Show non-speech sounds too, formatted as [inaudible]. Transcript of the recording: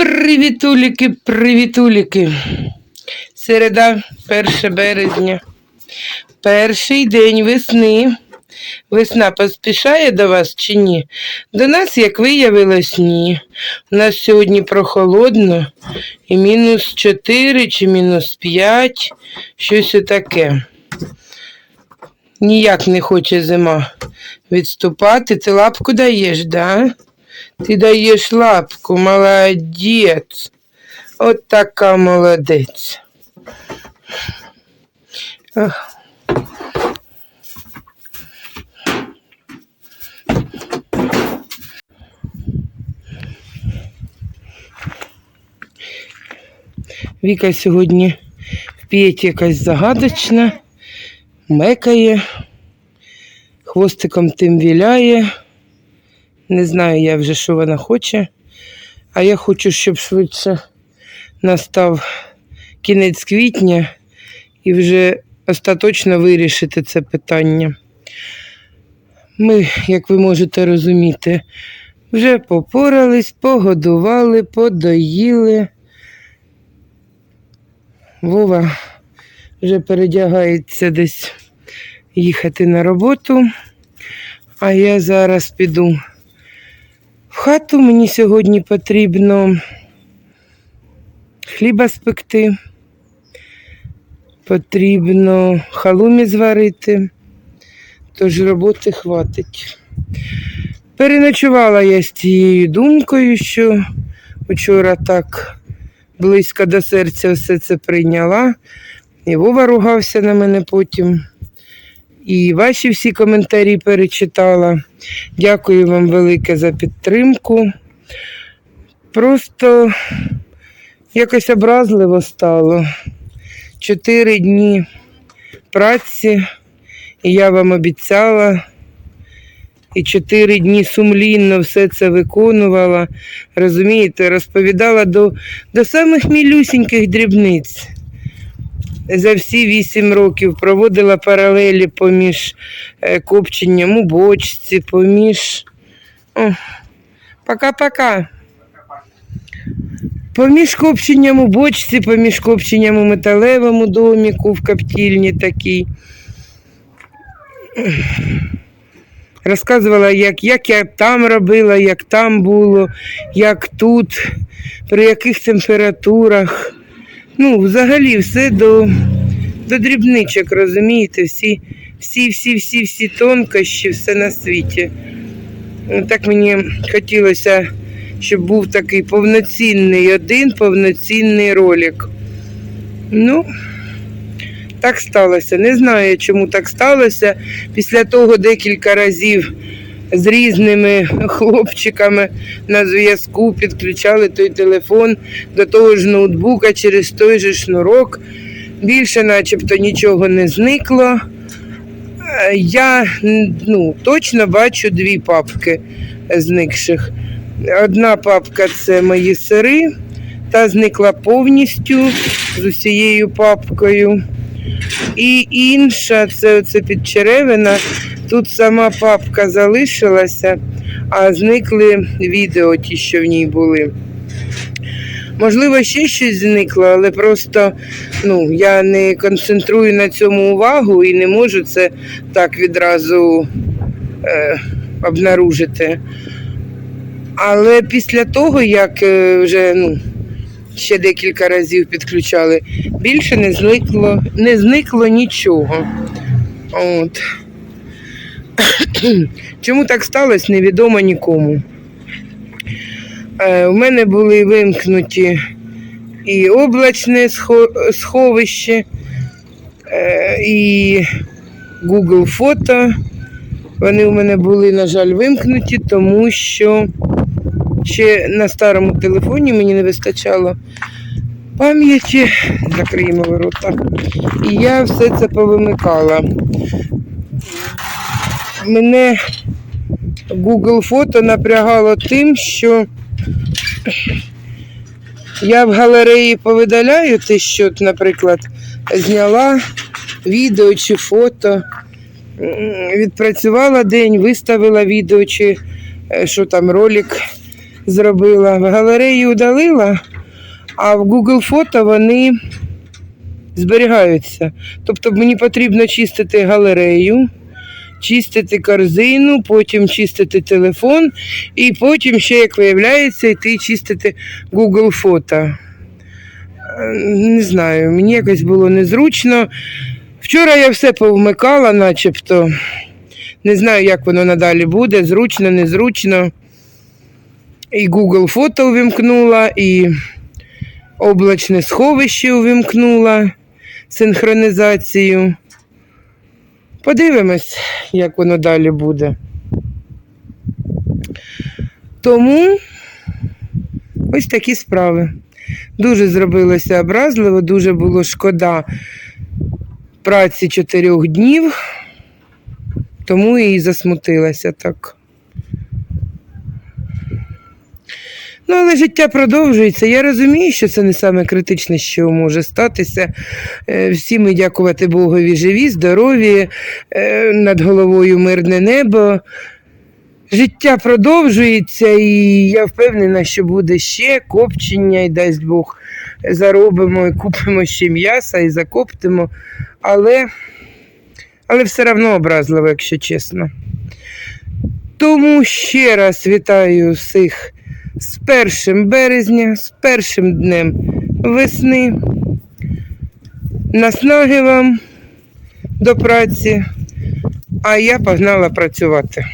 Привітуліки, привітуліки. Середа, 1 березня. Перший день весни. Весна поспішає до вас чи ні? До нас, як виявилось, ні. У нас сьогодні прохолодно і мінус 4 чи мінус 5, щось таке. Ніяк не хоче зима відступати. Ти лапку даєш, да? Ти даєш лапку, молодець. От така молодець. Віка сьогодні в п'єті якась загадочна, мекає, хвостиком тим віляє. Не знаю я вже, що вона хоче. А я хочу, щоб швидше настав кінець квітня і вже остаточно вирішити це питання. Ми, як ви можете розуміти, вже попорались, погодували, подоїли. Вова вже передягається десь їхати на роботу, а я зараз піду хату мені сьогодні потрібно хліба спекти, потрібно халумі зварити, тож роботи хватить. Переночувала я з тією думкою, що вчора так близько до серця все це прийняла. І Вова ругався на мене потім. І ваші всі коментарі перечитала. Дякую вам велике за підтримку. Просто якось образливо стало. Чотири дні праці, і я вам обіцяла. І чотири дні сумлінно все це виконувала. Розумієте, розповідала до, до самих мілюсіньких дрібниць за всі вісім років проводила паралелі поміж е, копченням у бочці, поміж. Пока-пока. Поміж копченням у бочці, поміж копченням у металевому доміку в коптільні такій. Розказувала, як, як я там робила, як там було, як тут, при яких температурах. Ну, взагалі, все до, до дрібничок, розумієте, всі, всі, всі, всі, всі тонкощі, все на світі. Ну, Так мені хотілося, щоб був такий повноцінний один повноцінний ролик. Ну, так сталося. Не знаю, чому так сталося. Після того декілька разів з різними хлопчиками на зв'язку підключали той телефон до того ж ноутбука через той же шнурок. Більше начебто нічого не зникло. Е, Я ну, точно бачу дві папки зникших. Одна папка це мої сири, та зникла повністю з усією папкою. І інша це оце підчеревина. Тут сама папка залишилася, а зникли відео ті, що в ній були. Можливо, ще щось зникло, але просто ну, я не концентрую на цьому увагу і не можу це так відразу е, обнаружити. Але після того, як е, вже ну, ще декілька разів підключали, більше не зникло, не зникло нічого. От. [coughs] Чому так сталося, невідомо нікому. Е, у мене були вимкнуті і облачне сховище, е, і Google фото. Вони у мене були, на жаль, вимкнуті, тому що ще на старому телефоні мені не вистачало пам'яті, закриємо ворота. І я все це повимикала. Мене Google фото напрягало тим, що я в галереї повидаляю те, що, наприклад, зняла відео чи фото, відпрацювала день, виставила відео чи е, що там ролик зробила. В галереї удалила, а в Google фото вони зберігаються. Тобто мені потрібно чистити галерею, чистити корзину, потім чистити телефон, і потім ще, як виявляється, йти чистити Google фото. Е, Не знаю, мені якось було незручно. Вчора я все повмикала, начебто. Не знаю, як воно надалі буде, зручно, незручно. І Google фото увімкнула, і облачне сховище увімкнула синхронізацію. Подивимось, як воно далі буде. Тому ось такі справи. Дуже зробилося образливо, дуже було шкода праці чотирьох днів, тому і засмутилася так. Ну, але життя продовжується. Я розумію, що це не саме критичне, що може статися. Е, Всі ми дякувати Богові живі, здорові, е, над головою мирне небо. Життя продовжується, і я впевнена, що буде ще копчення, і дасть Бог заробимо і купимо ще м'яса і закоптимо. Але, але все одно образливо, якщо чесно. Тому ще раз вітаю всіх з першим березня, з першим днем весни. Наснаги вам до праці, а я погнала працювати.